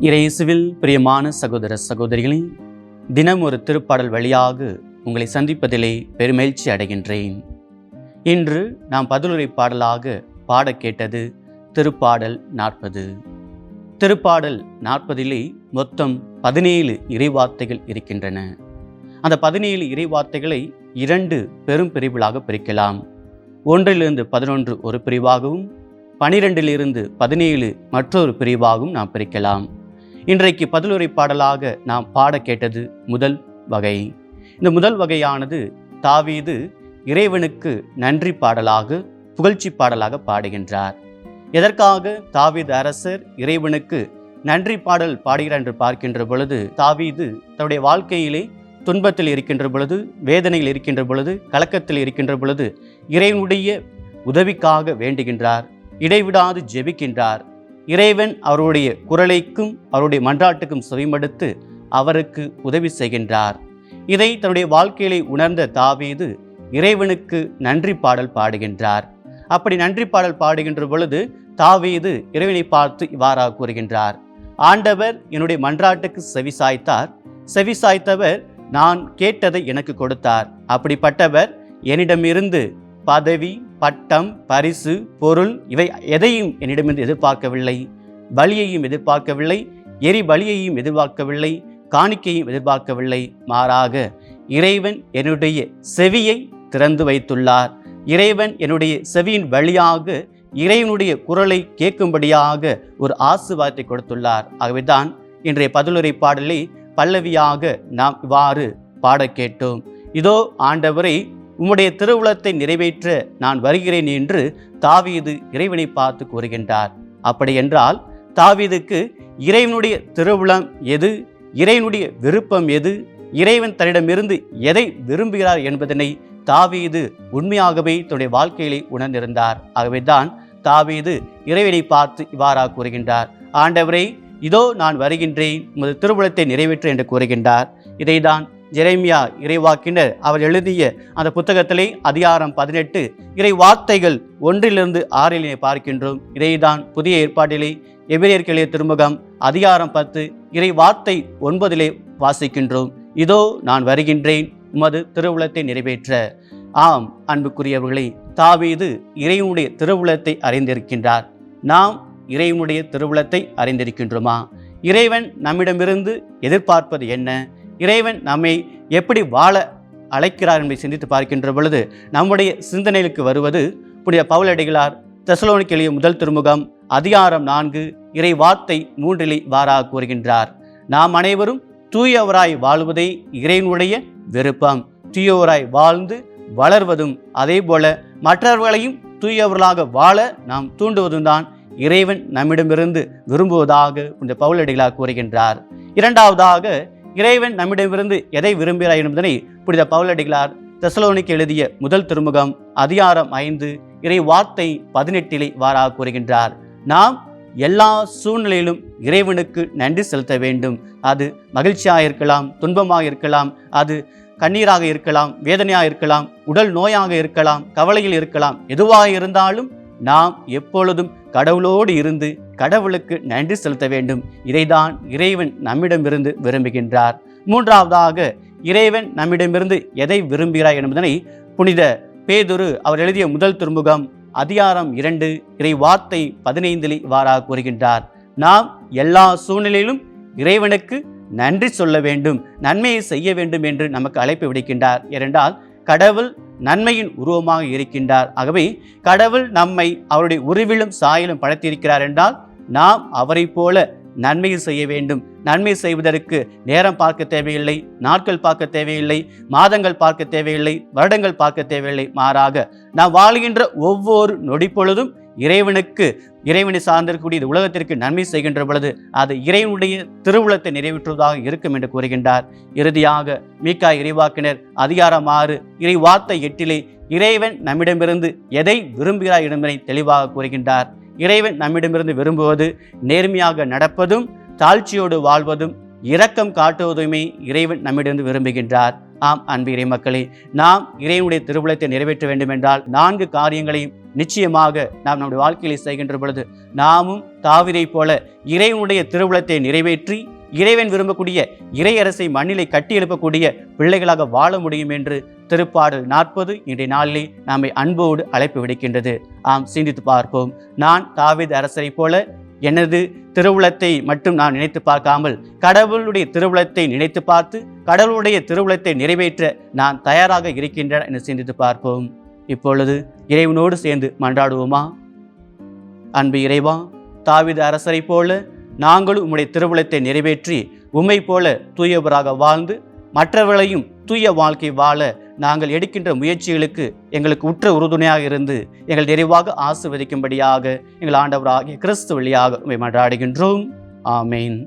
இறையேசுவில் பிரியமான சகோதர சகோதரிகளே தினம் ஒரு திருப்பாடல் வழியாக உங்களை சந்திப்பதிலே பெருமகிழ்ச்சி அடைகின்றேன். இன்று நாம் பதிலுரை பாடலாக பாட கேட்டது திருப்பாடல் நாற்பது. திருப்பாடல் நாற்பதிலே மொத்தம் பதினேழு இறைவார்த்தைகள் இருக்கின்றன. அந்த பதினேழு இறைவார்த்தைகளை இரண்டு பெரும் பிரிவுகளாக பிரிக்கலாம். ஒன்றிலிருந்து பதினொன்று ஒரு பிரிவாகவும் பனிரெண்டிலிருந்து பதினேழு மற்றொரு பிரிவாகவும் நாம் பிரிக்கலாம். இன்றைக்கு பதிலுரை பாடலாக நாம் பாட கேட்டது முதல் வகை. இந்த முதல் வகையானது தாவீது இறைவனுக்கு நன்றி பாடலாக புகழ்ச்சி பாடலாக பாடுகின்றார். எதற்காக தாவீது அரசர் இறைவனுக்கு நன்றி பாடல் பாடுகிறார் என்று பார்க்கின்ற பொழுது தாவீது தன்னுடைய வாழ்க்கையிலே துன்பத்தில் இருக்கின்ற பொழுது வேதனையில் இருக்கின்ற பொழுது கலக்கத்தில் இருக்கின்ற பொழுது இறைவனுடைய உதவிக்காக வேண்டுகின்றார் இடைவிடாது ஜெபிக்கின்றார். இறைவன் அவருடைய குரலைக்கும் அவருடைய மன்றாட்டுக்கும் செவிமடுத்து அவருக்கு உதவி செய்கின்றார். இதை தன்னுடைய வாழ்க்கையிலே உணர்ந்த தாவீது இறைவனுக்கு நன்றி பாடல் பாடுகின்றார். அப்படி நன்றி பாடல் பாடுகின்ற பொழுது தாவீது இறைவனை பார்த்து இவ்வாறாக கூறுகின்றார். ஆண்டவர் என்னுடைய மன்றாட்டுக்கு செவி சாய்த்தார். செவி சாய்த்தவர் நான் கேட்டதை எனக்கு கொடுத்தார். அப்படிப்பட்டவர் என்னிடமிருந்து பதவி பட்டம் பரிசு பொருள் இவை எதையும் என்னிடமிருந்து எதிர்பார்க்கவில்லை. பலியையும் எதிர்பார்க்கவில்லை. எரி பலியையும் எதிர்பார்க்கவில்லை. காணிக்கையும் எதிர்பார்க்கவில்லை. மாறாக இறைவன் என்னுடைய செவியை திறந்து வைத்துள்ளார். இறைவன் என்னுடைய செவியின் வழியாக இறைவனுடைய குரலை கேட்கும்படியாக ஒரு ஆசுவாதத்தை கொடுத்துள்ளார். ஆகவேதான் இன்றைய பதிலுரை பாடலை பல்லவியாக நாம் இவ்வாறு பாட கேட்டோம் இதோ ஆண்டவரை உம்முடைய திருவுளத்தை நிறைவேற்ற நான் வருகிறேன் என்று தாவீது இறைவனை பார்த்து கூறுகின்றார். அப்படி என்றால் தாவீதுக்கு இறைவனுடைய திருவுளம் எது? இறைவனுடைய விருப்பம் எது? இறைவன் தன்னிடமிருந்து எதை விரும்புகிறார் என்பதனை தாவீது உண்மையாகவே தன்னுடைய வாழ்க்கையிலே உணர்ந்திருந்தார். ஆகவே தான் தாவீது இறைவனை பார்த்து இவ்வாறாக கூறுகின்றார். ஆண்டவரை இதோ நான் வருகின்றேன் உமது திருவுளத்தை நிறைவேற்ற என்று கூறுகின்றார். இதைதான் ஜெரேமியா இறைவாக்கினர் அவர் எழுதிய அந்த புத்தகத்திலே அதிகாரம் பதினெட்டு இறை வார்த்தைகள் ஒன்றிலிருந்து ஆறிலே பார்க்கின்றோம். இதைதான் புதிய ஏற்பாட்டிலே எபிரேயர்களே திருமுகம் அதிகாரம் பத்து இறை வார்த்தை ஒன்பதிலே வாசிக்கின்றோம். இதோ நான் வருகின்றேன் உமது திருவுளத்தை நிறைவேற்ற. ஆம் அன்புக்குரியவர்களே தாவீது இறைவனுடைய திருவுளத்தை அறிந்திருக்கின்றார். நாம் இறைவனுடைய திருவுளத்தை அறிந்திருக்கின்றோமா? இறைவன் நம்மிடமிருந்து எதிர்பார்ப்பது என்ன? இறைவன் நம்மை எப்படி வாழ அழைக்கிறார் என்பதை சிந்தித்து பார்க்கின்ற பொழுது நம்முடைய சிந்தனைகளுக்கு வருவது புனித பவுலடிகளார் தெசலோனிக்கெளிய முதல் திருமுகம் அதிகாரம் நான்கு இறை வார்த்தை மூன்றிலே வாராக கூறுகின்றார். நாம் அனைவரும் தூயவராய் வாழ்வதே இறைவனுடைய விருப்பம். தூயவராய் வாழ்ந்து வளர்வதும் அதே போல மற்றவர்களையும் தூயவர்களாக வாழ நாம் தூண்டுவதும் தான் இறைவன் நம்மிடமிருந்து விரும்புவதாக இந்த பவுலடிகளார் கூறுகின்றார். இரண்டாவதாக இறைவன் நம்மிடமிருந்து எதை விரும்புகிறார் என்பதனை புனித பவுலடிகளார் தெசலோனிக்கு எழுதிய முதல் திருமுகம் அதிகாரம் ஐந்து இறை வார்த்தை பதினெட்டிலே வாராக கூறுகின்றார். நாம் எல்லா சூழ்நிலையிலும் இறைவனுக்கு நன்றி செலுத்த வேண்டும். அது மகிழ்ச்சியாக இருக்கலாம் துன்பமாக இருக்கலாம் அது கண்ணீராக இருக்கலாம் வேதனையாக இருக்கலாம் உடல் நோயாக இருக்கலாம் கவலையில் இருக்கலாம் எதுவாக இருந்தாலும் நாம் எப்பொழுதும் கடவுளோடு இருந்து கடவுளுக்கு நன்றி செலுத்த வேண்டும். இதைதான் இறைவன் நம்மிடமிருந்து விரும்புகின்றார். மூன்றாவதாக இறைவன் நம்மிடமிருந்து எதை விரும்புகிறார் என்பதனை புனித பேதுரு அவர் எழுதிய முதல் திருமுகம் அதிகாரம் இரண்டு இறை வார்த்தை பதினைந்தில் இவ்வாறாக கூறுகின்றார். நாம் எல்லா சூழ்நிலையிலும் இறைவனுக்கு நன்றி சொல்ல வேண்டும் நன்மையை செய்ய வேண்டும் என்று நமக்கு அழைப்பு விடுக்கின்றார். ஏனென்றால் கடவுள் நன்மையின் உருவமாக இருக்கின்றார். ஆகவே கடவுள் நம்மை அவருடைய உருவிலும் சாயலும் படைத்திருக்கிறார் என்றால் நாம் அவரை போல நன்மையை செய்ய வேண்டும். நன்மை செய்வதற்கு நேரம் பார்க்க தேவையில்லை நாட்கள் பார்க்க தேவையில்லை மாதங்கள் பார்க்க தேவையில்லை வருடங்கள் பார்க்க தேவையில்லை. மாறாக நாம் வாழ்கின்ற ஒவ்வொரு நொடி பொழுதும் இறைவனுக்கு இறைவனை சார்ந்திருக்கக்கூடிய இந்த உலகத்திற்கு நன்மை செய்கின்ற பொழுது அது இறைவனுடைய திருவுளத்தை நிறைவேற்றுவதாக இருக்கும் என்று கூறுகின்றார். இறுதியாக மீக்கா இறைவாக்கினர் அதிகாரம் ஆறு இறை வார்த்தை எட்டிலே இறைவன் நம்மிடமிருந்து எதை விரும்புகிறார் என்பதை தெளிவாக கூறுகின்றார். இறைவன் நம்மிடமிருந்து விரும்புவது நேர்மையாக நடப்பதும் தாழ்ச்சியோடு வாழ்வதும் இரக்கம் காட்டுவதுமே இறைவன் நம்மிடமிருந்து விரும்புகின்றார். ஆம் அன்பு இறை மக்களே நாம் இறைவனுடைய திருவுளத்தை நிறைவேற்ற வேண்டுமென்றால் நான்கு காரியங்களையும் நிச்சயமாக நாம் நம்முடைய வாழ்க்கையில் செய்கின்ற பொழுது நாமும் தாவிதைப் போல இறைவனுடைய திருவுளத்தை நிறைவேற்றி இறைவன் விரும்பக்கூடிய இறையரசை மண்ணிலை கட்டி எழுப்பக்கூடிய பிள்ளைகளாக வாழ முடியும் என்று திருப்பாடல் நாற்பது இன்றைய நாளிலே நம்மை அன்போடு அழைப்பு விடுக்கின்றது. ஆம் சிந்தித்து பார்ப்போம். நான் தாவீது அரசரைப் போல எனது திருவுளத்தை மட்டும் நான் நினைத்து பார்க்காமல் கடவுளுடைய திருவுளத்தை நினைத்து பார்த்து கடவுளுடைய திருவுளத்தை நிறைவேற்ற நான் தயாராக இருக்கின்றேன் என்று சிந்தித்து பார்ப்போம். இப்பொழுது இறைவனோடு சேர்ந்து மன்றாடுவோமா? அன்பு இறைவா தாவீது அரசரைப் போல நாங்களும் உம்முடைய திருவுளத்தை நிறைவேற்றி உம்மை போல தூயவராக வாழ்ந்து மற்றவர்களையும் தூய வாழ்க்கை வாழ நாங்கள் எடுக்கின்ற முயற்சிகளுக்கு எங்களுக்கு உற்ற உறுதுணையாக இருந்து எங்கள் நிறைவாக ஆசிர்வதிக்கும்படியாக எங்கள் ஆண்டவராகிய கிறிஸ்து வழியாக உண்மை மன்றாடுகின்றோம். ஆமேன்.